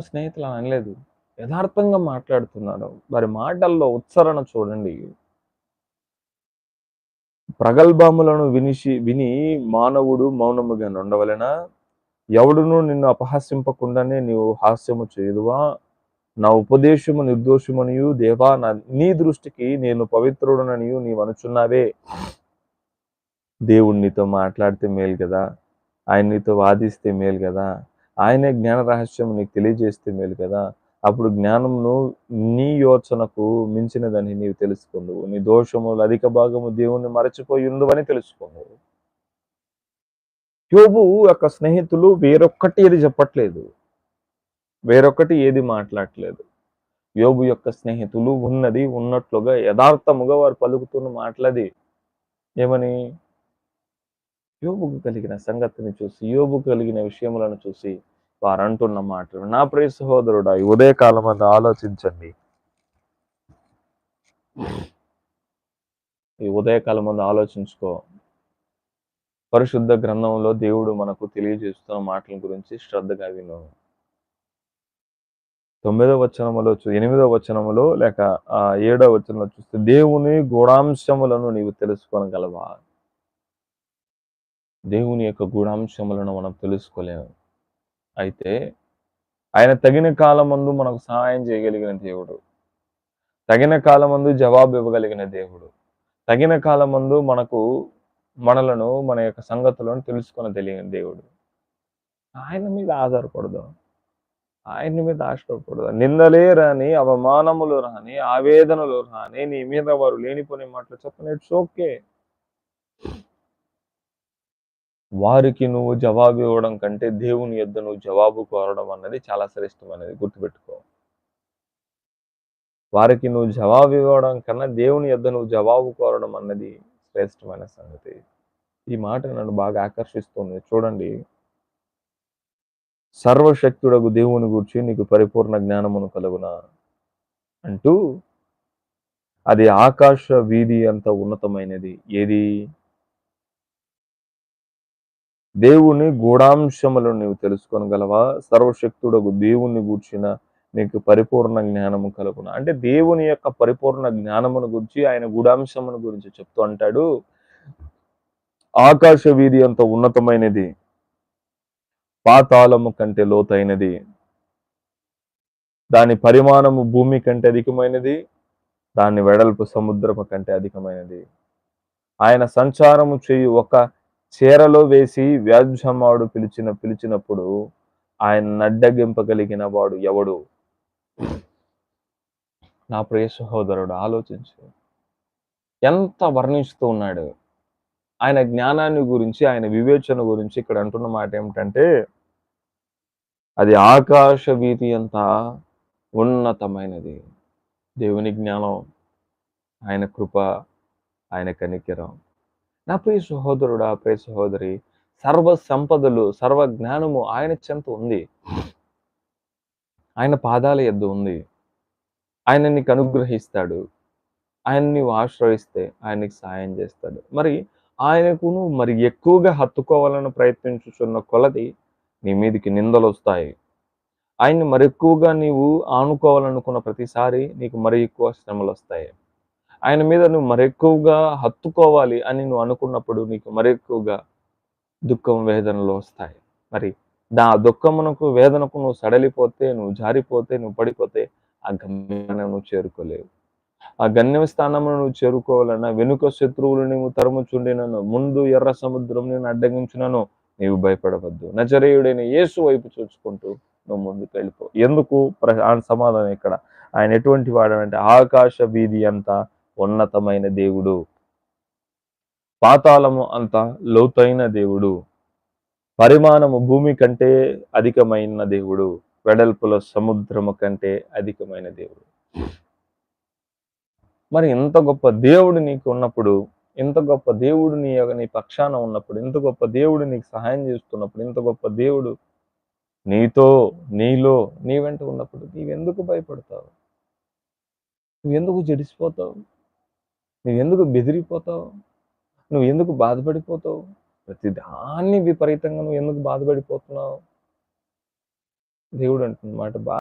స్నేహితులు అనలేదు. యథార్థంగా మాట్లాడుతున్నాడు వారి మాటల్లో ఉచ్చరణ చూడండి. ప్రగల్భములను వినిషి విని మానవుడు మౌనముగా ఉండవలెన ఎవడును నిన్ను అపహాస్యంపకుండానే నీవు హాస్యము చేయుదువా? నా ఉపదేశము నిర్దోషమనియు. దేవా నా నీ దృష్టికి నేను పవిత్రుడననియు. నీవు అనుచున్నావే. దేవుణ్ణితో మాట్లాడితే మేలు కదా. ఆయన నీతో వాదిస్తే మేలు కదా. ఆయనే జ్ఞాన రహస్యం నీకు తెలియజేస్తే మేలు కదా. అప్పుడు జ్ఞానమును నీ యోచనకు మించినదని నీవు తెలుసుకుందువు. నీ దోషములు అధిక భాగము దేవుణ్ణి మరచిపోయి తెలుసుకుందువు. యోబు యొక్క స్నేహితులు వేరొక్కటి ఏది చెప్పట్లేదు. వేరొక్కటి ఏది మాట్లాడట్లేదు యోబు యొక్క స్నేహితులు ఉన్నది ఉన్నట్లుగా యథార్థముగా వారు పలుకుతున్న మాటలది ఏమని? యోబుకు కలిగిన సంగతిని చూసి యోబు కలిగిన విషయములను చూసి వారు అంటున్న మాటలు. నా ప్రియ సహోదరుడా ఈ ఉదయకాలం అది ఆలోచించండి. ఈ ఉదయకాలం ముందు ఆలోచించుకో. పరిశుద్ధ గ్రంథంలో దేవుడు మనకు తెలియజేస్తున్న మాటల గురించి శ్రద్ధగా విను. తొమ్మిదవ వచనములో చూ ఎనిమిదవ వచనములో లేక ఆ ఏడవ వచనంలో చూస్తే దేవుని గూఢాంశములను నీవు తెలుసుకోనగలవా? దేవుని యొక్క గూఢాంశములను మనం తెలుసుకోలేము. అయితే ఆయన తగిన కాలమందు మనకు సహాయం చేయగలిగిన దేవుడు. తగిన కాలమందు జవాబు ఇవ్వగలిగిన దేవుడు. తగిన కాలమందు మనకు మనలను మన యొక్క సంగతులను తెలుసుకొని తెలియని దేవుడు. ఆయన మీద ఆధారపడదు. ఆయన మీద ఆశపడకూడదు నిందలే రాని అవమానములు రాని ఆవేదనలు రాని నీ మీద వారు లేనిపోని మాటలు చెప్పని ఇట్స్ ఓకే. వారికి నువ్వు జవాబు ఇవ్వడం కంటే దేవుని యొద్ద నువ్వు జవాబు కోరడం అన్నది చాలా శ్రేష్టమైనది. గుర్తుపెట్టుకో. వారికి నువ్వు జవాబు ఇవ్వడం కన్నా దేవుని యొద్ద నువ్వు జవాబు కోరడం అన్నది శ్రేష్టమైన సంగతి. ఈ మాట నన్ను బాగా ఆకర్షిస్తుంది. చూడండి. సర్వశక్తుడకు దేవుని గురించి నీకు పరిపూర్ణ జ్ఞానమును కలుగునా? అంటూ అది ఆకాశ వీధి అంత ఉన్నతమైనది. ఏది? దేవుని గూఢాంశములను నీవు తెలుసుకోనగలవా? సర్వశక్తుడకు దేవుని గూర్చిన నీకు పరిపూర్ణ జ్ఞానము కలుగున. అంటే దేవుని యొక్క పరిపూర్ణ జ్ఞానమును గురించి ఆయన గూఢాంశమును గురించి చెప్తూ అంటాడు. ఆకాశ వీధి అంత ఉన్నతమైనది పాతాళము కంటే లోతైనది దాని పరిమాణము భూమి కంటే అధికమైనది దాని వెడల్పు సముద్రము కంటే అధికమైనది. ఆయన సంచారము చేయు ఒక చీరలో వేసి వ్యాజ్యమాడు పిలిచిన పిలిచినప్పుడు ఆయన నడ్డగింపగలిగిన వాడు ఎవడు? నా ప్రియ సహోదరుడు ఆలోచించు. ఎంత వర్ణిస్తూ ఉన్నాడు? ఆయన జ్ఞానాన్ని గురించి ఆయన వివేచన గురించి ఇక్కడ అంటున్న మాట ఏమిటంటే అది ఆకాశ వీతి అంత ఉన్నతమైనది. దేవుని జ్ఞానం ఆయన కృప ఆయన కనికరం. నా ప్రియ సహోదరుడా ప్రియ సహోదరి సర్వ సంపదలు సర్వ జ్ఞానము ఆయన చెంత ఉంది. ఆయన పాదాల ఎద్దు ఉంది. ఆయన నీకు అనుగ్రహిస్తాడు. ఆయన నీవు ఆశ్రయిస్తే ఆయనకి సాయం చేస్తాడు. మరి ఆయనకును మరి ఎక్కువగా హత్తుకోవాలని ప్రయత్నించుచున్న కొలది నీ మీదకి నిందలు వస్తాయి. ఆయన్ని మరి ఎక్కువగా నీవు ఆనుకోవాలనుకున్న ప్రతిసారి నీకు మరి ఎక్కువ శ్రమలు వస్తాయి. ఆయన మీద నువ్వు మరెక్కువగా హత్తుకోవాలి అని నువ్వు అనుకున్నప్పుడు నీకు మరెక్కువగా దుఃఖం వేదనలు వస్తాయి. మరి దా దుఃఖమునకు వేదనకు నువ్వు సడలిపోతే నువ్వు జారిపోతే నువ్వు పడిపోతే ఆ గమ్యాన్ని నువ్వు చేరుకోలేవు. ఆ గమ్యం స్థానమును నువ్వు చేరుకోవాలన్నా వెనుక శత్రువులు నీవు తరుముచుండినను ముందు ఎర్ర సముద్రం నేను అడ్డగించినను నీవు భయపడవద్దు. నజరేయుడైన యేసు వైపు చూసుకుంటూ నువ్వు ముందుకు వెళ్ళిపో. ఎందుకు? ప్ర- సమాధానం ఇక్కడ. ఆయన ఎటువంటి వాడంటే ఆకాశ వీధి అంతా ఉన్నతమైన దేవుడు. పాతాళము అంత లోతైన దేవుడు. పరిమాణము భూమి కంటే అధికమైన దేవుడు. వెడల్పుల సముద్రము కంటే అధికమైన దేవుడు. మరి ఇంత గొప్ప దేవుడు నీకు ఉన్నప్పుడు ఇంత గొప్ప దేవుడు నీ నీ పక్షాన ఉన్నప్పుడు ఇంత గొప్ప దేవుడు నీకు సహాయం చేస్తున్నప్పుడు ఇంత గొప్ప దేవుడు నీతో నీలో నీ వెంట ఉన్నప్పుడు నీవెందుకు భయపడతావు? నువ్వెందుకు జడిసిపోతావు? నువ్వు ఎందుకు బెదిరిపోతావు? నువ్వు ఎందుకు బాధపడిపోతావు? ప్రతి దాన్ని విపరీతంగా నువ్వు ఎందుకు బాధపడిపోతున్నావు? దేవుడు అంటున్నమాట బా